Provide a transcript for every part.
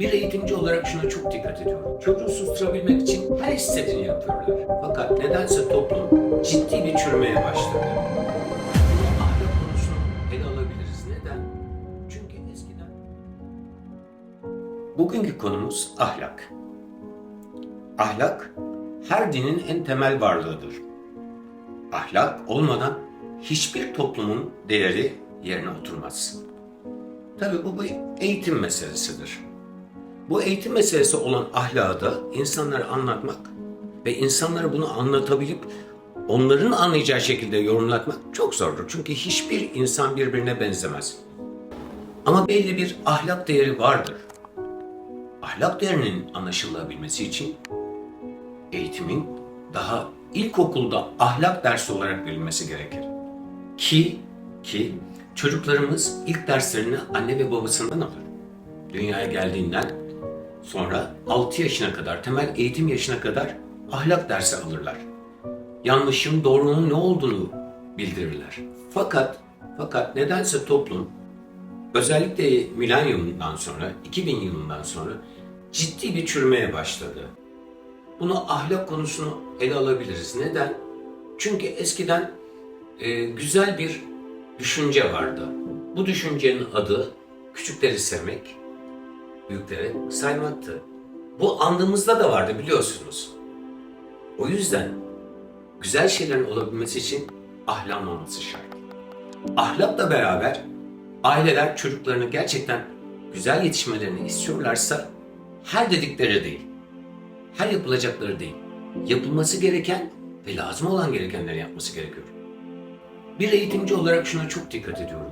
Bir eğitimci olarak şuna çok dikkat ediyorum. Çocuğu susturabilmek için her istediğini yapıyorlar. Fakat nedense toplum ciddi bir çürümeye başladı. Ahlak konusunu ele alabiliriz. Neden? Çünkü eskiden... Bugünkü konumuz ahlak. Ahlak, her dinin en temel varlığıdır. Ahlak olmadan hiçbir toplumun değeri yerine oturmaz. Tabii bu bir eğitim meselesidir. Bu eğitim meselesi olan ahlakı da insanlara anlatmak ve insanlara bunu anlatabilip onların anlayacağı şekilde yorumlatmak çok zordur. Çünkü hiçbir insan birbirine benzemez. Ama belli bir ahlak değeri vardır. Ahlak değerinin anlaşılabilmesi için eğitimin daha ilkokulda ahlak dersi olarak verilmesi gerekir. Ki ki çocuklarımız ilk derslerini anne ve babasından alır. Dünyaya geldiğinden sonra 6 yaşına kadar, temel eğitim yaşına kadar ahlak dersi alırlar. Yanlışın, doğrunun ne olduğunu bildirirler. Fakat fakat nedense toplum özellikle milenyumdan sonra, 2000 yılından sonra ciddi bir çürümeye başladı. Bunu ahlak konusunu ele alabiliriz. Neden? Çünkü eskiden e, güzel bir düşünce vardı. Bu düşüncenin adı küçükleri sevmek, büyükleri saymaktı. Bu andığımızda da vardı biliyorsunuz. O yüzden güzel şeylerin olabilmesi için ahlak olması şart. Ahlakla beraber aileler çocuklarını gerçekten güzel yetişmelerini istiyorlarsa her dedikleri değil, her yapılacakları değil, yapılması gereken ve lazım olan gerekenleri yapması gerekiyor. Bir eğitimci olarak şuna çok dikkat ediyorum.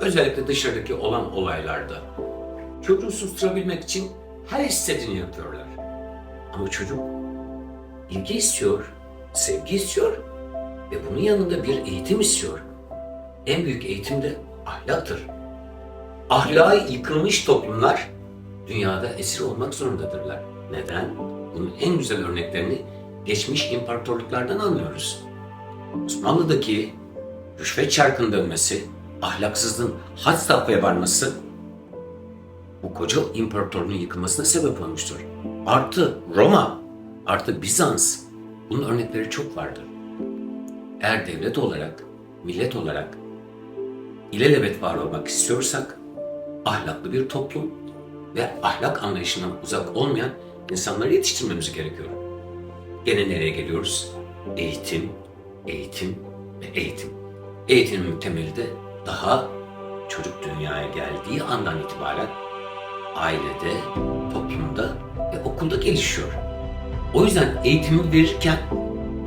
Özellikle dışarıdaki olan olaylarda. Çocuğu susturabilmek için her istediğini yapıyorlar. Ama çocuk ilgi istiyor, sevgi istiyor ve bunun yanında bir eğitim istiyor. En büyük eğitim de ahlaktır. Ahlakı yıkılmış toplumlar dünyada esir olmak zorundadırlar. Neden? Bunun en güzel örneklerini geçmiş imparatorluklardan anlıyoruz. Osmanlı'daki rüşvet çarkın dönmesi, ahlaksızlığın had safhaya varması bu koca imparatorluğun yıkılmasına sebep olmuştur. Artı Roma, artı Bizans bunun örnekleri çok vardır. Eğer devlet olarak, millet olarak ilelebet var olmak istiyorsak ahlaklı bir toplum ve ahlak anlayışından uzak olmayan insanları yetiştirmemiz gerekiyor. Gene nereye geliyoruz? Eğitim, eğitim ve eğitim. Eğitimin temeli de daha çocuk dünyaya geldiği andan itibaren ailede, toplumda ve okulda gelişiyor. O yüzden eğitimi verirken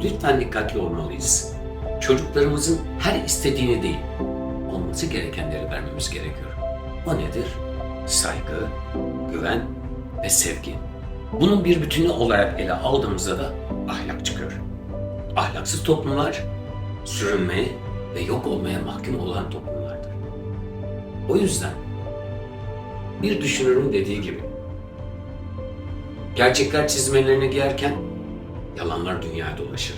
lütfen dikkatli olmalıyız. Çocuklarımızın her istediğini değil, olması gerekenleri vermemiz gerekiyor. O nedir? Saygı, güven ve sevgi. Bunun bir bütünü olarak ele aldığımızda da ahlak çıkıyor. Ahlaksız toplumlar sürünmeye ve yok olmaya mahkum olan toplumlardır. O yüzden bir düşünürün dediği gibi gerçekler çizmelerini giyerken yalanlar dünyaya dolaşır.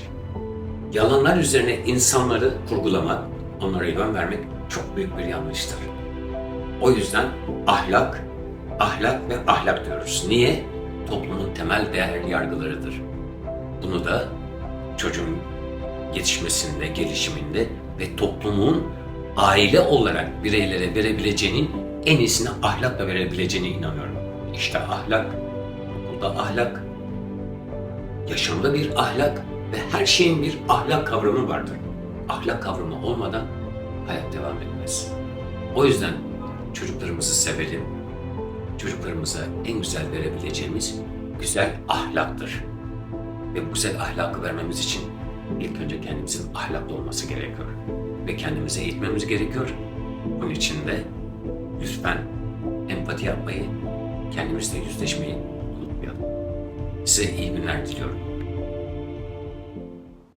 Yalanlar üzerine insanları kurgulamak, onlara yön vermek çok büyük bir yanlıştır. O yüzden ahlak, ahlak ve ahlak diyoruz. Niye? Toplumun temel değer yargılarıdır. Bunu da çocuğun yetişmesinde, gelişiminde ve toplumun aile olarak bireylere verebileceğinin en iyisini ahlakla verebileceğine inanıyorum. İşte ahlak, okulda ahlak, yaşamda bir ahlak ve her şeyin bir ahlak kavramı vardır. Ahlak kavramı olmadan hayat devam etmez. O yüzden çocuklarımızı sevelim. Çocuklarımıza en güzel verebileceğimiz güzel ahlaktır. Ve bu güzel ahlakı vermemiz için ilk önce kendimizin ahlaklı olması gerekiyor. Ve kendimizi eğitmemiz gerekiyor. Bunun için de lütfen empati yapmayı, kendimizle yüzleşmeyi unutmayalım. Size iyi günler diliyorum.